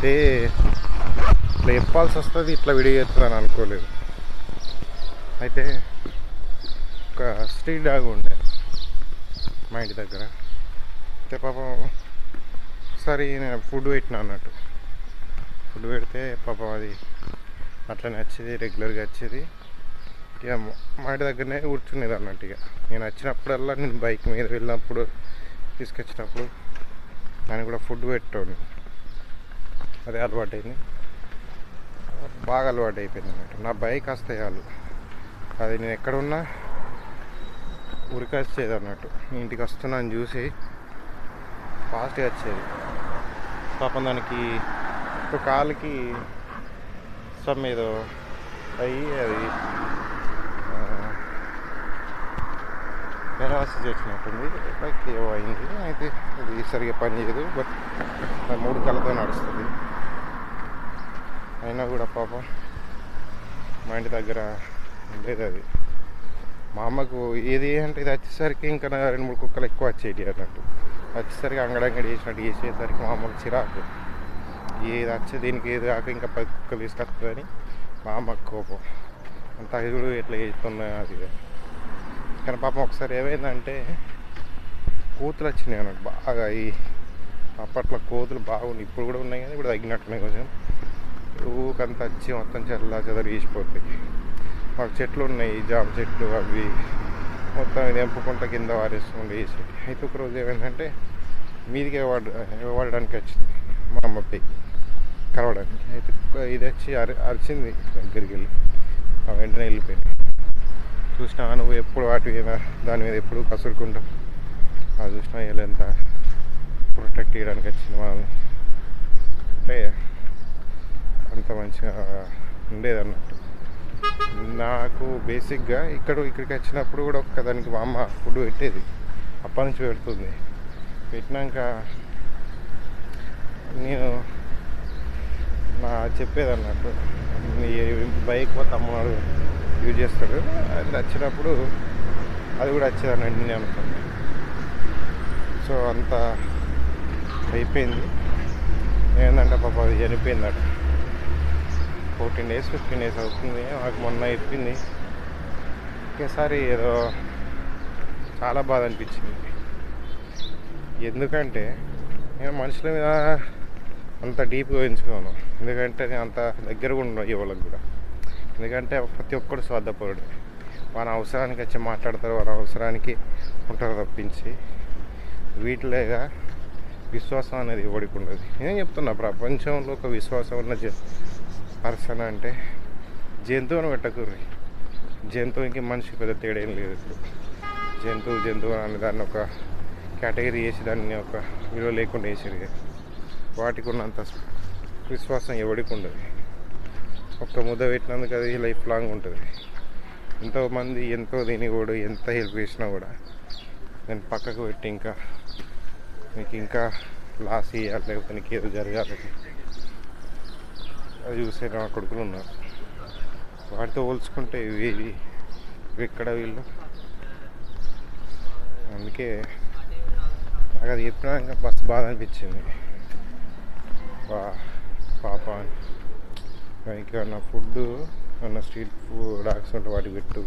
అయితే ఇట్లా చెప్పాల్సి వస్తుంది ఇట్లా వీడియో అనుకోలేదు. అయితే ఒక స్ట్రీట్ డాగ్ ఉండే మా ఇంటి దగ్గర. అయితే పాపం ఒకసారి నేను ఫుడ్ పెట్టిన అన్నట్టు. ఫుడ్ పెడితే పాపం అది అట్లనే వచ్చేది రెగ్యులర్గా వచ్చేది ఇక మా ఇంటి దగ్గరనే కూర్చునేది అన్నట్టు ఇక. నేను వచ్చినప్పుడల్లా నేను బైక్ మీద వెళ్ళినప్పుడు తీసుకొచ్చినప్పుడు దాన్ని కూడా ఫుడ్ పెట్టాను అది అలవాటైంది. బాగా అలవాటు అయిపోయింది అన్నట్టు. నా బైక్ వస్తే అది నేను ఎక్కడున్నా ఉరికి వచ్చేది అన్నట్టు ఇంటికి వస్తున్నాను చూసి ఫాస్ట్గా వచ్చేది. పాపం దానికి ఒక కాలుకి సమ్ ఏదో అయ్యి అది పెరాలసిస్ వచ్చినట్టుంది బైక్ ఏవో అయింది. అయితే అది సరిగ్గా పని చేయదు బట్ మూడు కళ్ళతో నడుస్తుంది. అయినా కూడా పాపం మా ఇంటి దగ్గర ఉండేది అది. మా అమ్మకు ఏది అంటే ఇది వచ్చేసరికి ఇంకా రెండు మూడు కుక్కలు ఎక్కువ వచ్చేటి అన్నట్టు. వచ్చేసరికి అంగడంగడి చేసినట్టు చేసేసరికి మా అమ్మకు చిరాకు. ఏది వచ్చే దీనికి ఏది కాక ఇంకా పది కుక్కలు తీసుకొస్తుందని మా అమ్మకు కోపం. అంత ఐదుగుడు ఎట్లా చేస్తున్నా అది కానీ పాపం ఒకసారి ఏమైందంటే కోతులు వచ్చినాయి అన్నట్టు బాగా ఈ అప్పట్లో కోతులు బాగున్నాయి ఇప్పుడు కూడా ఉన్నాయి కానీ ఇప్పుడు తగ్గినట్టున్నాయి కొంచెం. ఊకంతా వచ్చి మొత్తం చెల్లా చెదరు వేసిపోతాయి మాకు చెట్లు ఉన్నాయి జామ చెట్లు అవి మొత్తం నింపుకుంటా కింద వారేస్తుండే వేసి అయితే ఒక రోజు ఏమైందంటే మీదికి వాడ వాడడానికి వచ్చింది? మా అమ్మ పై కలవడానికి. అయితే ఇది వచ్చి అరి అరిచింది దగ్గరికి వెళ్ళి. ఆ వెంటనే వెళ్ళిపోయింది. చూసినా నువ్వు ఎప్పుడు వాటి మీద దాని మీద ఎప్పుడు కసురుకుంటావు? అది చూసినా వీళ్ళంతా ప్రొటెక్ట్ చేయడానికి వచ్చింది మనల్ని అంటే అంత మంచిగా ఉండేది అన్నట్టు నాకు బేసిక్గా ఇక్కడ ఇక్కడికి వచ్చినప్పుడు కూడా ఒక్క దానికి మా అమ్మ ఫుడ్ పెట్టేది. అప్పటి నుంచి పెడుతుంది. పెట్టినాక నేను నా చెప్పేది అన్నట్టు బైక్ మా తమ్ముడు యూజ్ చేస్తాడు. అది వచ్చినప్పుడు అది కూడా వచ్చేది అన్నట్టు నేను అనుకున్నాను సో అంత అయిపోయింది. ఏంటంటే పాప అది చనిపోయిందట. ఫోర్టీన్ డేస్ ఫిఫ్టీన్ డేస్ అవుతుంది. నాకు మొన్న చెప్పింది ఒకేసారి ఏదో చాలా బాధ అనిపించింది. ఎందుకంటే నేను మనుషుల మీద అంత డీప్గా ఎంచుకోను ఎందుకంటే నేను అంత దగ్గర కూడా ఉండవు వాళ్ళకి కూడా. ఎందుకంటే ప్రతి ఒక్కడు స్వార్థపరుడు. వాళ్ళ అవసరానికి వచ్చి మాట్లాడతారు వాళ్ళ అవసరానికి ఉంటారు తప్పించి వీటిలేగా విశ్వాసం అనేది ఎవడికి ఉండదు. నేను చెప్తున్నా ప్రపంచంలో ఒక విశ్వాసం ఉన్న పర్సన్ అంటే జంతువును పెట్టకూర్రి జంతువుకి మనిషి పెద్ద తేడా ఏం లేదు. ఇప్పుడు జంతువు జంతువు అని దాన్ని ఒక కేటగిరీ చేసి దాన్ని ఒక విలువ లేకుండా వేసేది వాటికి ఉన్నంత విశ్వాసం ఎవడికి ఉండదు. ఒక్క ముద్ద పెట్టినందుకు అది లైఫ్ లాంగ్ ఉంటుంది. ఎంతోమంది ఎంతో దీని కూడా ఎంత హెల్ప్ చేసినా కూడా నేను పక్కకు పెట్టి ఇంకా మీకు ఇంకా లాస్ ఇవ్వాలి లేకపోతే నీకు ఏదో జరగాలి. అది చూసే నా కొడుకులు ఉన్నారు. వాటితో పోల్చుకుంటే ఇవి ఇవి ఎక్కడ వీళ్ళు? అందుకే నాకు అది చెప్పినాక బస్ బాధ అనిపించింది. వా పాప ఇంకా నా ఫుడ్ నా స్ట్రీట్ ఫుడ్ డాక్స్ ఉంటే వాటికి పెట్టు.